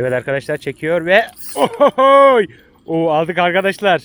Evet arkadaşlar çekiyor ve Ohohoy! Oo, aldık arkadaşlar.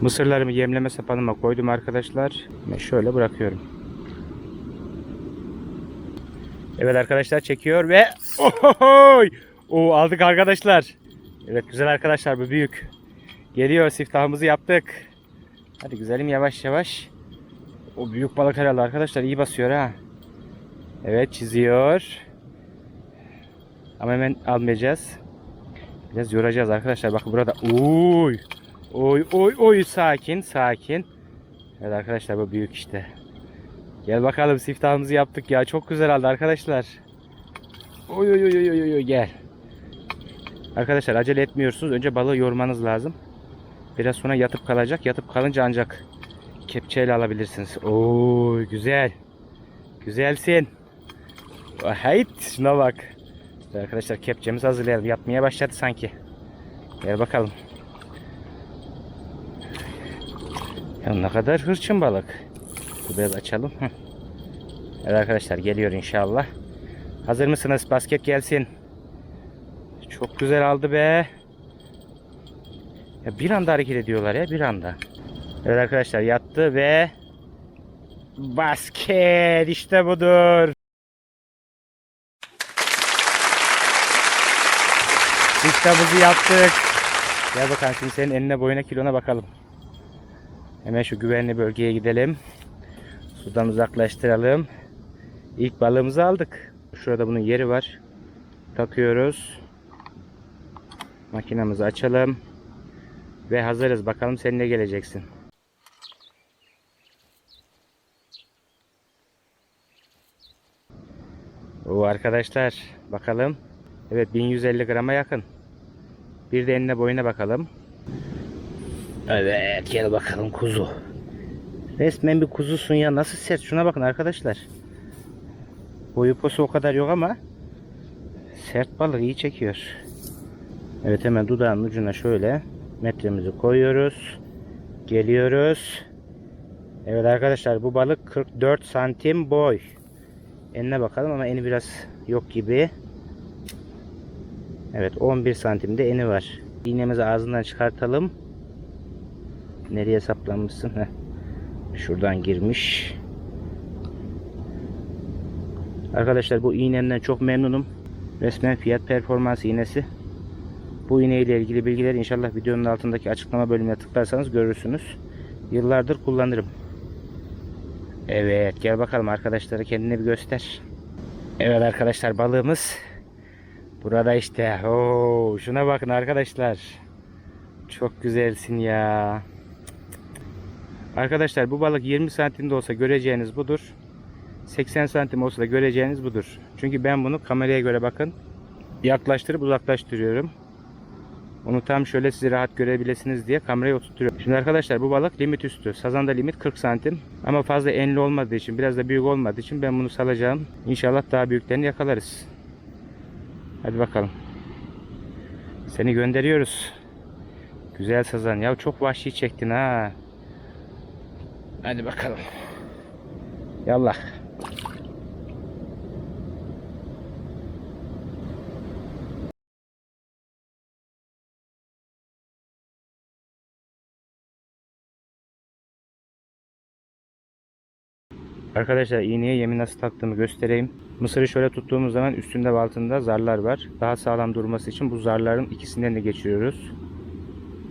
Mısırlarımı yemleme sapanıma koydum arkadaşlar. Ve şöyle bırakıyorum. Evet arkadaşlar çekiyor ve Ohohoy! Oo, aldık arkadaşlar. Evet güzel arkadaşlar bu büyük. Geliyor siftahımızı yaptık. Hadi güzelim yavaş yavaş. O büyük balık herhalde arkadaşlar iyi basıyor ha. Evet çiziyor. Ama hemen almayacağız. Biraz yoracağız arkadaşlar. Bakın burada. Uy. Oy oy oy sakin sakin. Evet arkadaşlar bu büyük işte. Gel bakalım siftahımızı yaptık ya. Çok güzel oldu arkadaşlar. Oy oy oy oy oy gel. Arkadaşlar acele etmiyorsunuz. Önce balığı yormanız lazım. Biraz sonra yatıp kalacak. Yatıp kalınca ancak kepçeyle alabilirsiniz. Oy güzel. Güzelsin. Hayt şuna bak. Arkadaşlar kepçemizi hazırlayalım. Yatmaya başladı sanki. Gel bakalım. Ya ne kadar hırçın balık. Bu biraz açalım. Evet arkadaşlar geliyor inşallah. Hazır mısınız? Basket gelsin. Çok güzel aldı be. Ya bir anda hareket ediyorlar ya bir anda. Evet arkadaşlar yattı ve basket işte budur. Siftahımızı yaptık. Gel bakalım şimdi senin eline boyuna kilona bakalım. Hemen şu güvenli bölgeye gidelim. Sudan uzaklaştıralım. İlk balığımızı aldık. Şurada bunun yeri var. Takıyoruz. Makinamızı açalım. Ve hazırız. Bakalım sen ne geleceksin. O arkadaşlar bakalım. Evet 1150 grama yakın. Bir de enine boyuna bakalım. Evet gel bakalım kuzu. Resmen bir kuzusun ya nasıl sert şuna bakın arkadaşlar. Boyu posu o kadar yok ama sert balık iyi çekiyor. Evet hemen dudağın ucuna şöyle metremizi koyuyoruz. Geliyoruz. Evet arkadaşlar bu balık 44 santim boy. Enine bakalım ama eni biraz yok gibi. Evet 11 santimde eni var. İğnemizi ağzından çıkartalım. Nereye saplanmışsın? Heh. Şuradan girmiş. Arkadaşlar bu iğnemden çok memnunum. Resmen fiyat performans iğnesi. Bu iğne ilgili bilgileri inşallah videonun altındaki açıklama bölümüne tıklarsanız görürsünüz. Yıllardır kullanırım. Evet gel bakalım arkadaşlara kendine bir göster. Evet arkadaşlar balığımız burada işte. Oo, şuna bakın arkadaşlar. Çok güzelsin ya. Arkadaşlar bu balık 20 santimde olsa göreceğiniz budur. 80 santim olsa da göreceğiniz budur. Çünkü ben bunu kameraya göre bakın yaklaştırıp uzaklaştırıyorum. Onu tam şöyle sizi rahat görebilirsiniz diye kameraya oturtuyorum. Şimdi arkadaşlar bu balık limit üstü. Sazanda limit 40 santim. Ama fazla enli olmadığı için biraz da büyük olmadığı için ben bunu salacağım. İnşallah daha büyüklerini yakalarız. Hadi bakalım. Seni gönderiyoruz. Güzel sazan. Ya çok vahşi çektin ha. Hadi bakalım. Yallah. Arkadaşlar iğneye yemi nasıl taktığımı göstereyim. Mısırı şöyle tuttuğumuz zaman üstünde ve altında zarlar var. Daha sağlam durması için bu zarların ikisinden de geçiriyoruz.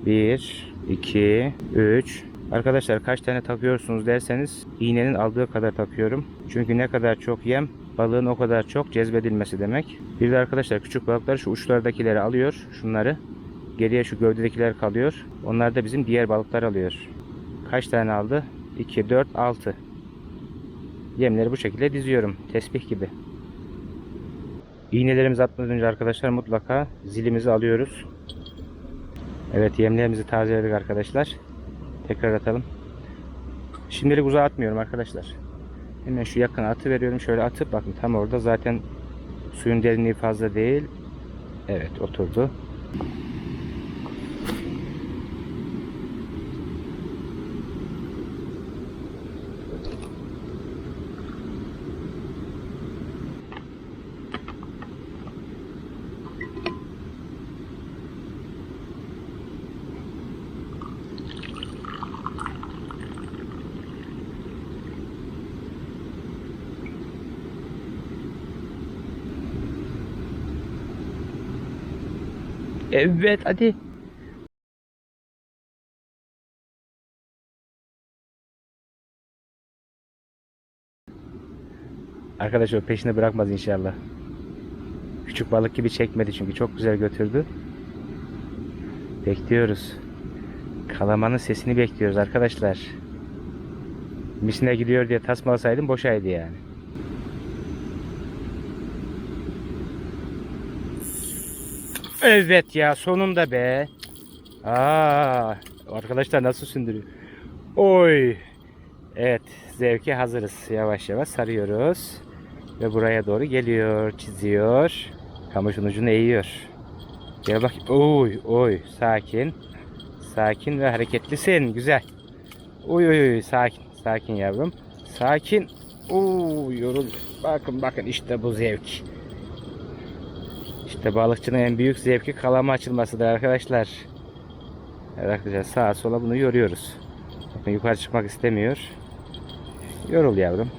1, 2, 3. Arkadaşlar kaç tane takıyorsunuz derseniz iğnenin aldığı kadar takıyorum. Çünkü ne kadar çok yem balığın o kadar çok cezbedilmesi demek. Bir de arkadaşlar küçük balıklar şu uçlardakileri alıyor. Şunları. Geriye şu gövdedekiler kalıyor. Onlar da bizim diğer balıklar alıyor. Kaç tane aldı? 2, 4, 6. Yemleri bu şekilde diziyorum. Tesbih gibi. İğnelerimizi atmadan önce arkadaşlar mutlaka zilimizi alıyoruz. Evet yemlerimizi tazeledik arkadaşlar. Tekrar atalım. Şimdilik uzağa atmıyorum arkadaşlar. Hemen şu yakın atı veriyorum. Şöyle atıp bakın tam orada zaten suyun derinliği fazla değil. Evet oturdu. Evet hadi. Arkadaşlar peşini bırakmaz inşallah. Küçük balık gibi çekmedi çünkü çok güzel götürdü. Bekliyoruz. Kalamanın sesini bekliyoruz arkadaşlar. Misine gidiyor diye tasmalasaydım boşaydı yani. Evet ya sonunda be. Aa, arkadaşlar nasıl sündürüyor? Oy. Evet zevke hazırız. Yavaş yavaş sarıyoruz. Ve buraya doğru geliyor. Çiziyor. Kamışın ucunu eğiyor. Gel bak. Oy oy sakin. Sakin ve hareketlisin. Güzel. Oy oy oy sakin. Sakin yavrum. Sakin. Oo yorul. Bakın bakın işte bu zevk. İşte balıkçının en büyük zevki kalama açılmasıdır arkadaşlar. Evet sağa sola bunu yoruyoruz. Bakın yukarı çıkmak istemiyor. Yorul yavrum.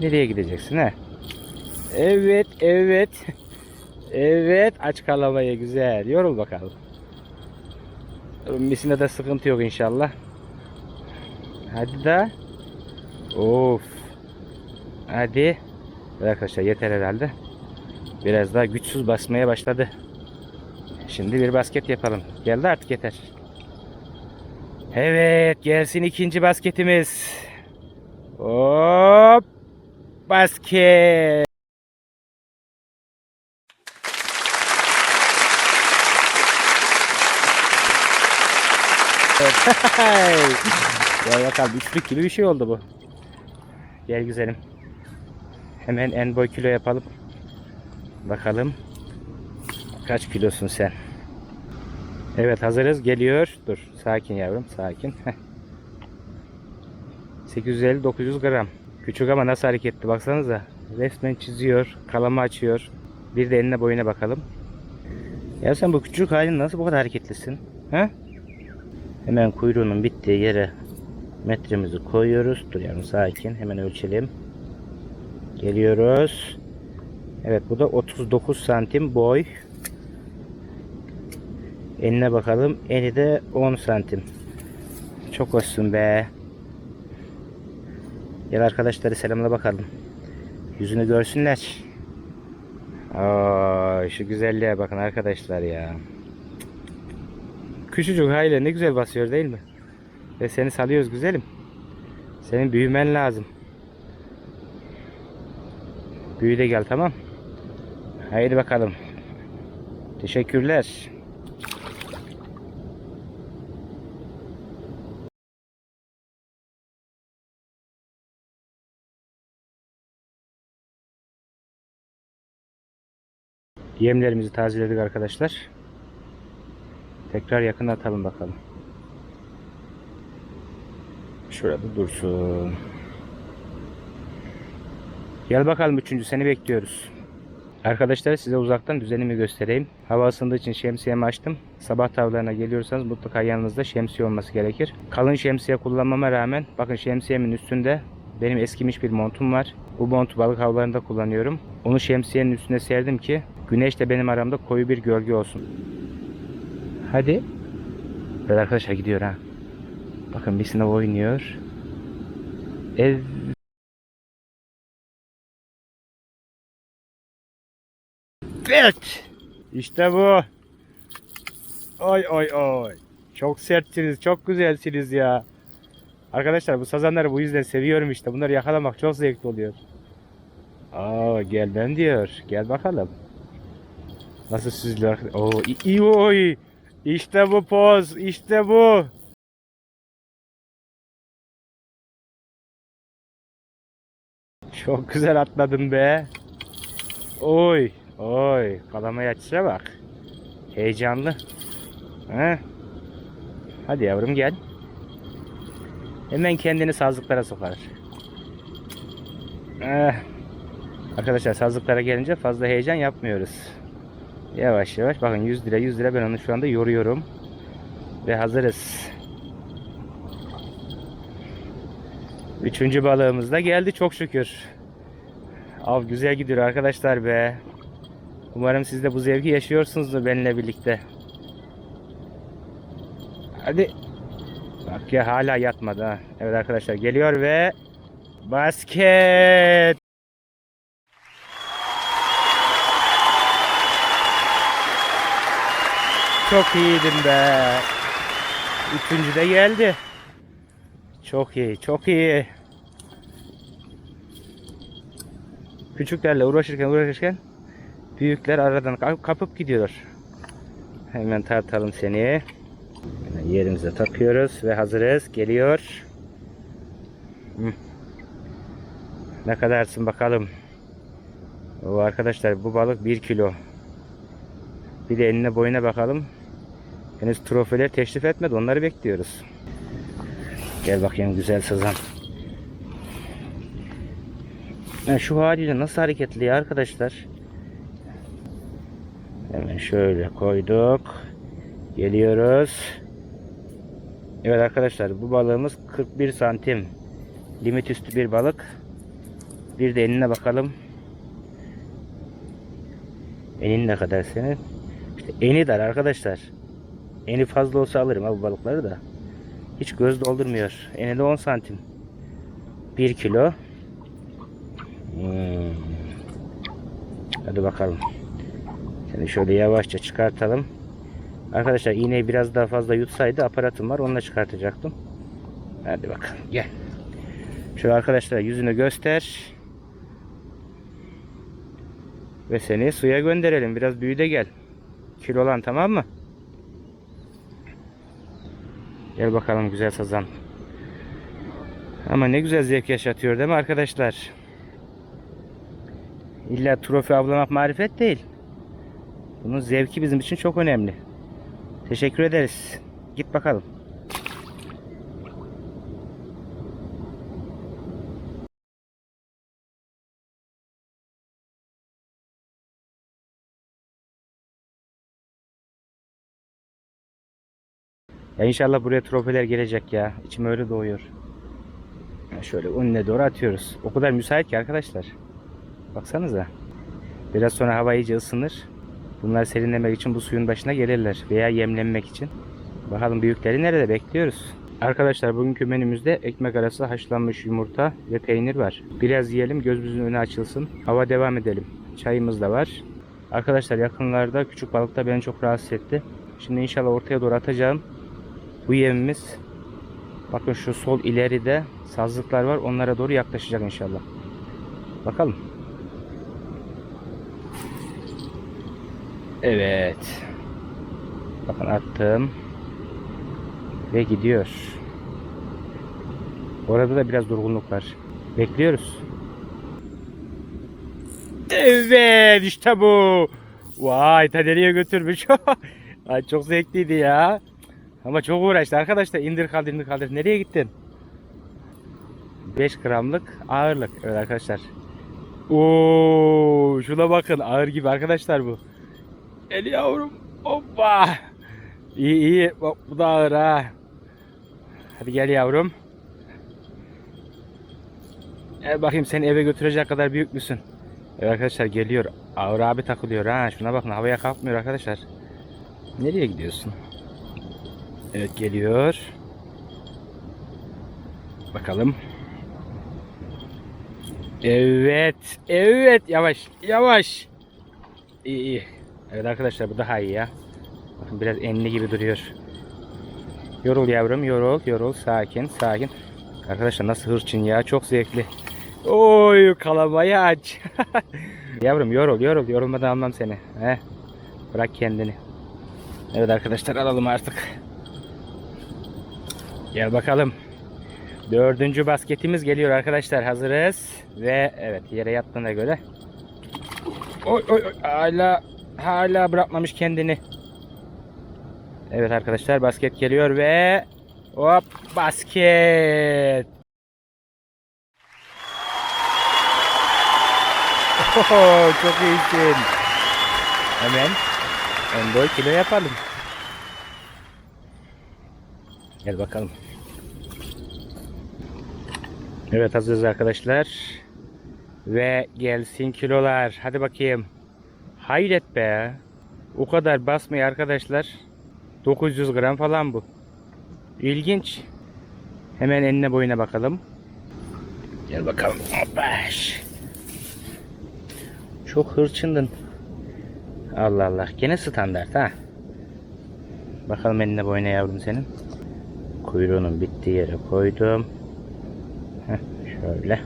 Nereye gideceksin he? Evet, evet. Evet, aç kalamayı güzel. Yorul bakalım. Misinde de sıkıntı yok inşallah. Hadi da. Of. Hadi. Arkadaşlar yeter herhalde. Biraz daha güçsüz basmaya başladı. Şimdi bir basket yapalım. Geldi artık yeter. Evet gelsin ikinci basketimiz. Hop. Basket. Gel bakalım üçlük gibi bir şey oldu bu. Gel güzelim. Hemen en boy kilo yapalım. Bakalım. Kaç kilosun sen? Evet hazırız. Geliyor. Dur. Sakin yavrum. Sakin. 850-900 gram. Küçük ama nasıl hareketli baksanıza. Resmen çiziyor. Kalama açıyor. Bir de eline boyuna bakalım. Ya sen bu küçük halin nasıl bu kadar hareketlisin? Ha? Hemen kuyruğunun bittiği yere metremizi koyuyoruz. Dur yavrum sakin. Hemen ölçelim. Geliyoruz. Evet bu da 39 santim boy. Eline bakalım. Eni de 10 santim. Çok hoşsun be. Gel arkadaşları selamla bakalım. Yüzünü görsünler. Aa, şu güzelliğe bakın arkadaşlar ya. Küçücük hayle ne güzel basıyor değil mi? Ve seni salıyoruz güzelim. Senin büyümen lazım. Büyü de gel tamam. Haydi bakalım. Teşekkürler. Yemlerimizi tazeledik arkadaşlar. Tekrar yakın atalım bakalım. Şurada dursun. Gel bakalım üçüncü seni bekliyoruz. Arkadaşlar size uzaktan düzenimi göstereyim. Hava ısındığı için şemsiyemi açtım. Sabah tavlarına geliyorsanız mutlaka yanınızda şemsiye olması gerekir. Kalın şemsiye kullanmama rağmen bakın şemsiyemin üstünde benim eskimiş bir montum var. Bu montu balık avlarında kullanıyorum. Onu şemsiyenin üstüne serdim ki güneş de benim aramda koyu bir gölge olsun. Hadi. Evet arkadaşlar gidiyor ha. Bakın bir sınav oynuyor. Ev Evet. İşte bu. Oy oy oy. Çok sertsiniz, çok güzelsiniz ya. Arkadaşlar bu sazanları bu yüzden seviyorum işte. Bunları yakalamak çok zevkli oluyor. Aa gel ben diyor. Gel bakalım. Nasıl süzülüyor? Oo iyi oy. İşte bu poz. İşte bu. Çok güzel atladın be. Oy. Oy. Kalamaya açışa bak. Heyecanlı. He? Hadi yavrum gel. Hemen kendini sazlıklara sokar. Eh. Arkadaşlar sazlıklara gelince fazla heyecan yapmıyoruz. Yavaş yavaş. Bakın 100 lira 100 lira ben onu şu anda yoruyorum. Ve hazırız. Üçüncü balığımız da geldi çok şükür. Av güzel gidiyor arkadaşlar be. Umarım siz de bu zevki yaşıyorsunuzdur benimle birlikte. Hadi. Bak ya hala yatmadı ha. Evet arkadaşlar geliyor ve basket. Çok iyiydin be. Üçüncü de geldi. Çok iyi, çok iyi. Küçüklerle uğraşırken uğraşırken büyükler aradan kap- kapıp gidiyor. Hemen tartalım seni. Yerimize takıyoruz ve hazırız. Geliyor. Ne kadarsın bakalım. O arkadaşlar bu balık 1 kilo. Bir de eline boyuna bakalım. Henüz trofeler teşrif etmedi. Onları bekliyoruz. Gel bakayım güzel sazan. Ya şu haliyle nasıl hareketli ya arkadaşlar. Hemen şöyle koyduk. Geliyoruz. Evet arkadaşlar bu balığımız 41 santim. Limit üstü bir balık. Bir de enine bakalım. Enin ne kadar senin? İşte eni dar arkadaşlar. Eni fazla olsa alırım ha bu balıkları da. Hiç göz doldurmuyor. Eni de 10 santim. 1 kilo. Hmm. Hadi bakalım. Şimdi şöyle yavaşça çıkartalım. Arkadaşlar iğneyi biraz daha fazla yutsaydı aparatım var onunla çıkartacaktım. Hadi bakalım gel. Şöyle arkadaşlar yüzünü göster. Ve seni suya gönderelim. Biraz büyü de gel. Kilo olan tamam mı? Gel bakalım güzel sazan. Ama ne güzel zevk yaşatıyor değil mi arkadaşlar? İlla trofi avlamak marifet değil. Bunun zevki bizim için çok önemli. Teşekkür ederiz. Git bakalım. Ya inşallah buraya trofeler gelecek ya. İçim öyle doğuyor. Şöyle önüne doğru atıyoruz. O kadar müsait ki arkadaşlar. Baksanıza. Biraz sonra hava iyice ısınır. Bunlar serinlemek için bu suyun başına gelirler. Veya yemlenmek için. Bakalım büyükleri nerede bekliyoruz. Arkadaşlar bugünkü menümüzde ekmek arası haşlanmış yumurta ve peynir var. Biraz yiyelim gözümüzün önü açılsın. Hava devam edelim. Çayımız da var. Arkadaşlar yakınlarda küçük balık da beni çok rahatsız etti. Şimdi inşallah ortaya doğru atacağım. Bu yemimiz bakın şu sol ileride sazlıklar var. Onlara doğru yaklaşacak inşallah. Bakalım. Evet. Bakın attım. Ve gidiyor. Orada da biraz durgunluk var. Bekliyoruz. Evet işte bu. Vay ta nereye götürmüş. Ay çok zevkliydi ya. Ama çok uğraştı arkadaşlar. İndir kaldır indir kaldır. Nereye gittin? 5 gramlık ağırlık. Evet arkadaşlar. Oo, şuna bakın ağır gibi arkadaşlar bu. El yavrum. Hoppa. İyi iyi. Bak bu da ağır ha. Hadi gel yavrum. Gel bakayım seni eve götürecek kadar büyük müsün? Evet arkadaşlar geliyor. Ağır abi takılıyor ha. Şuna bakın havaya kalkmıyor arkadaşlar. Nereye gidiyorsun? Evet geliyor. Bakalım. Evet. Evet. Yavaş. Yavaş. İyi iyi. Evet arkadaşlar bu daha iyi ya. Bakın biraz enli gibi duruyor. Yorul yavrum yorul yorul sakin sakin. Arkadaşlar nasıl hırçın ya çok zevkli. Oy kalamayı aç. yavrum yorul yorul yorulmadan almam seni. Heh. Bırak kendini. Evet arkadaşlar alalım artık. Gel bakalım. Dördüncü basketimiz geliyor arkadaşlar. Hazırız. Ve evet yere yattığına göre. Oy oy oy. Hala hala bırakmamış kendini. Evet arkadaşlar basket geliyor ve hop basket. Oho, çok iyisin. Hemen en boy kilo yapalım. Gel bakalım. Evet hazırız arkadaşlar. Ve gelsin kilolar. Hadi bakayım. Hayret be. O kadar basmayı arkadaşlar. 900 gram falan bu. İlginç. Hemen enine boyuna bakalım. Gel bakalım. Hoppaş. Çok hırçındın. Allah Allah. Gene standart ha. Bakalım enine boyuna yavrum senin. Kuyruğunun bittiği yere koydum. Heh, şöyle.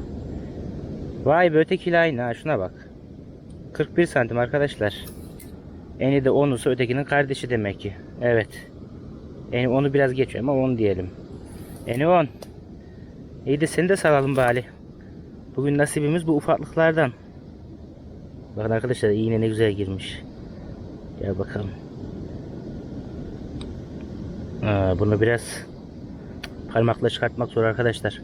Vay be ötekiyle aynı ha şuna bak. 41 santim arkadaşlar. Eni de 10'usa ötekinin kardeşi demek ki. Evet. Eni onu biraz geçiyor ama 10 diyelim. Eni 10. İyi de seni de salalım bari. Bugün nasibimiz bu ufaklıklardan. Bakın arkadaşlar iğne ne güzel girmiş. Gel bakalım. Aa, bunu biraz parmakla çıkartmak zor arkadaşlar.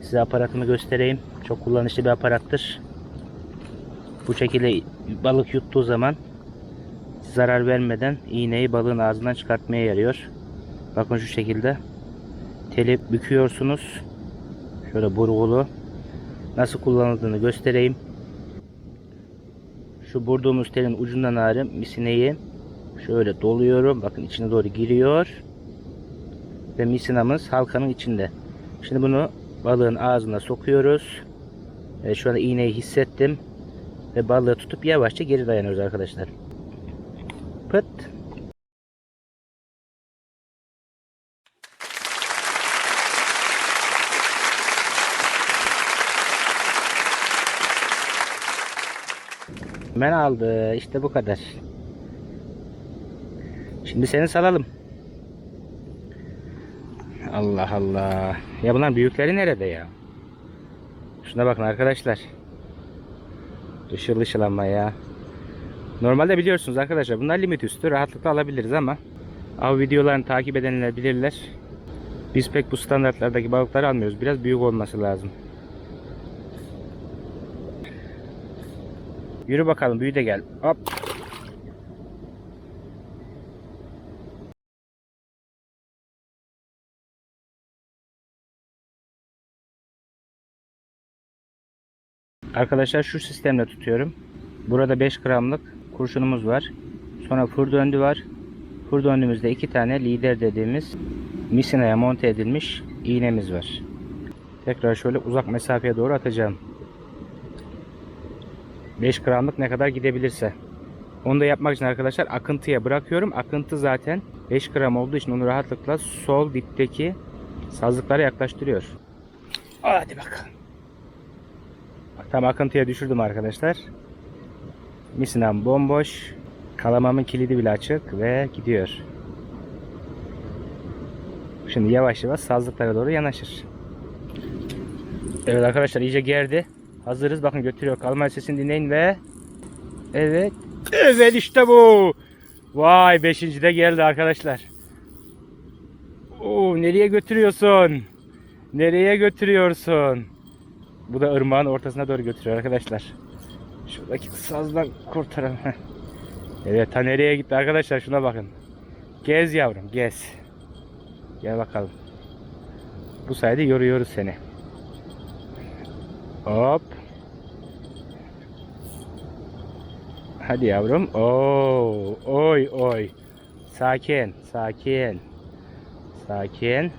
Size aparatımı göstereyim. Çok kullanışlı bir aparattır. Bu şekilde balık yuttuğu zaman zarar vermeden iğneyi balığın ağzından çıkartmaya yarıyor. Bakın şu şekilde teli büküyorsunuz. Şöyle burgulu. Nasıl kullanıldığını göstereyim. Şu vurduğumuz telin ucundan ağrım misineyi şöyle doluyorum. Bakın içine doğru giriyor. Ve misinamız halkanın içinde. Şimdi bunu balığın ağzına sokuyoruz. Evet, şu anda iğneyi hissettim. Ve balığı tutup yavaşça geri dayanıyoruz arkadaşlar. Pıt. Ben aldı. İşte bu kadar. Şimdi seni salalım. Allah Allah. Ya bunlar büyükleri nerede ya? Şuna bakın arkadaşlar. Işıl ışıl ya. Normalde biliyorsunuz arkadaşlar bunlar limit üstü rahatlıkla alabiliriz ama av videolarını takip edenler bilirler. Biz pek bu standartlardaki balıkları almıyoruz. Biraz büyük olması lazım. Yürü bakalım büyü de gel. Hop. Arkadaşlar şu sistemle tutuyorum. Burada 5 gramlık kurşunumuz var. Sonra fır döndü var. Fır döndüğümüzde iki tane lider dediğimiz misinaya monte edilmiş iğnemiz var. Tekrar şöyle uzak mesafeye doğru atacağım. 5 gramlık ne kadar gidebilirse. Onu da yapmak için arkadaşlar akıntıya bırakıyorum. Akıntı zaten 5 gram olduğu için onu rahatlıkla sol dipteki sazlıklara yaklaştırıyor. Hadi bakalım. Tam akıntıya düşürdüm arkadaşlar. Misinam bomboş. Kalamamın kilidi bile açık ve gidiyor. Şimdi yavaş yavaş sazlıklara doğru yanaşır. Evet arkadaşlar iyice gerdi. Hazırız. Bakın götürüyor. Kalma sesini dinleyin ve Evet. Evet işte bu. Vay beşinci de geldi arkadaşlar. Oo, nereye götürüyorsun? Nereye götürüyorsun? Bu da ırmağın ortasına doğru götürüyor arkadaşlar. Şuradaki sazdan kurtaralım. Evet ta nereye gitti arkadaşlar şuna bakın. Gez yavrum gez. Gel bakalım. Bu sayede yoruyoruz seni. Hop. Hadi yavrum. Oo, oy oy. Sakin, sakin. Sakin.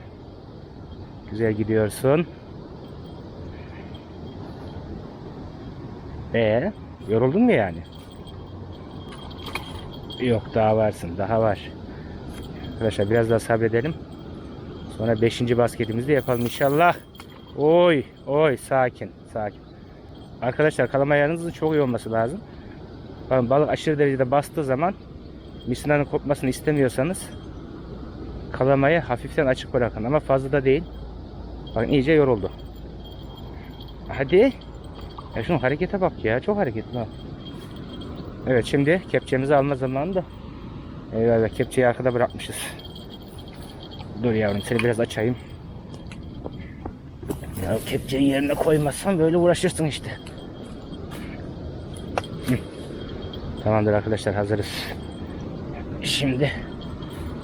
Güzel gidiyorsun. Ee, yoruldun mu yani? Yok daha varsın, daha var. Arkadaşlar biraz daha sabredelim. Sonra 5. basketimizi de yapalım inşallah. Oy, oy sakin, sakin. Arkadaşlar kalama ayarınızın çok iyi olması lazım. Bakın balık aşırı derecede bastığı zaman misinanın kopmasını istemiyorsanız kalamayı hafiften açık bırakın ama fazla da değil. Bakın iyice yoruldu. Hadi. Ya şunun harekete bak ya. Çok hareketli ha. Evet şimdi kepçemizi alma zamanı da. Eyvallah kepçeyi arkada bırakmışız. Dur yavrum seni biraz açayım. Ya kepçeyi yerine koymazsan böyle uğraşırsın işte. Hı. Tamamdır arkadaşlar hazırız. Şimdi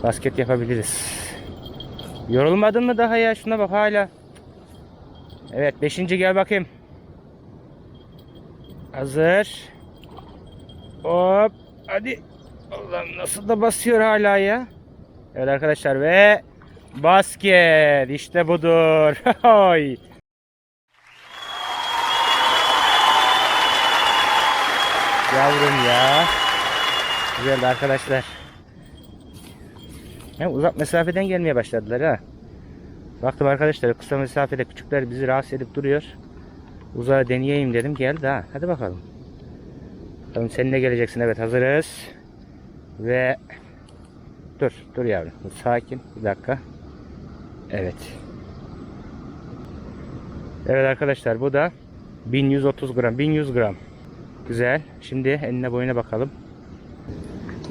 basket yapabiliriz. Yorulmadın mı daha ya? Şuna bak hala. Evet beşinci gel bakayım. Hazır. Hop. Hadi. Allah'ım nasıl da basıyor hala ya. Evet arkadaşlar ve basket. İşte budur. Hoy. Yavrum ya. Güzeldi arkadaşlar. Hem uzak mesafeden gelmeye başladılar ha. Baktım arkadaşlar kısa mesafede küçükler bizi rahatsız edip duruyor. Uzağa deneyeyim dedim geldi ha. Hadi bakalım. Bakalım sen ne geleceksin evet hazırız. Ve dur dur yavrum sakin bir dakika. Evet. Evet arkadaşlar bu da 1130 gram 1100 gram. Güzel. Şimdi enine boyuna bakalım.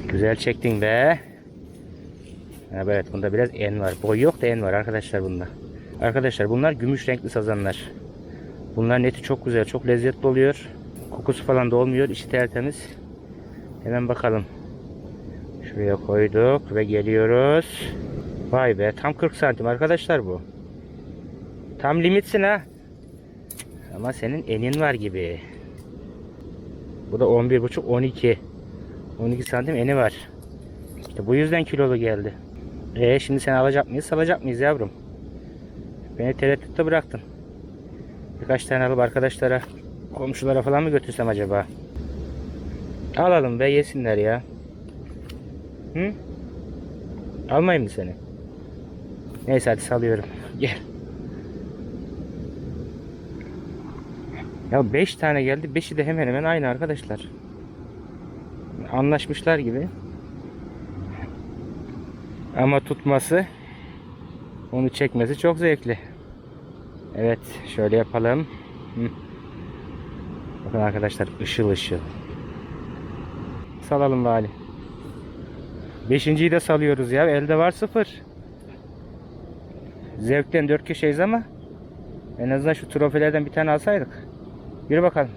Güzel çektin be. Evet bunda biraz en var. Boy yok da en var arkadaşlar bunda. Arkadaşlar bunlar gümüş renkli sazanlar. Bunların eti çok güzel, çok lezzetli oluyor. Kokusu falan da olmuyor. İçi tertemiz. Hemen bakalım. Şuraya koyduk ve geliyoruz. Vay be tam 40 santim arkadaşlar bu. Tam limitsin ha. Ama senin enin var gibi. Bu da 11,5 12. 12 santim eni var. İşte bu yüzden kilolu geldi. E şimdi sen alacak mıyız, salacak mıyız yavrum? Beni tereddütte bıraktın. Birkaç tane alıp arkadaşlara, komşulara falan mı götürsem acaba? Alalım be yesinler ya. Hı? Almayayım mı seni? Neyse hadi salıyorum. Gel. Ya 5 tane geldi. 5'i de hemen hemen aynı arkadaşlar. Anlaşmışlar gibi. Ama tutması onu çekmesi çok zevkli. Evet şöyle yapalım. Hı. Bakın arkadaşlar ışıl ışıl. Salalım bari. Beşinciyi de salıyoruz ya. Elde var sıfır. Zevkten dört köşeyiz ama en azından şu trofelerden bir tane alsaydık. Yürü bakalım.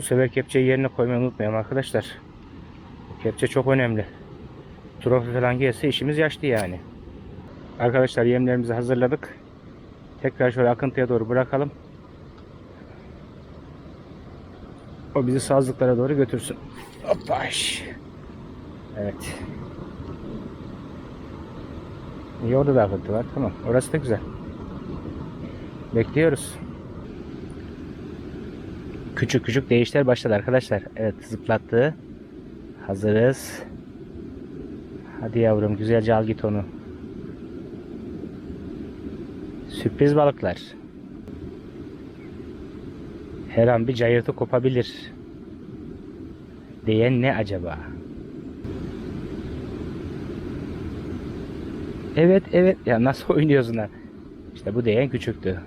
Bu sefer kepçeyi yerine koymayı unutmayalım arkadaşlar. Kepçe çok önemli. Trofe falan gelse işimiz yaşlı yani. Arkadaşlar yemlerimizi hazırladık. Tekrar şöyle akıntıya doğru bırakalım. O bizi sazlıklara doğru götürsün. Hoppaş. Evet. İyi orada da akıntı var. Tamam. Orası da güzel. Bekliyoruz. Küçük küçük değişler başladı arkadaşlar. Evet zıplattı. Hazırız. Hadi yavrum güzelce al git onu. Sürpriz balıklar. Her an bir cayırtı kopabilir. Diyen ne acaba? Evet evet. Ya nasıl oynuyorsun lan? İşte bu da en küçüktü.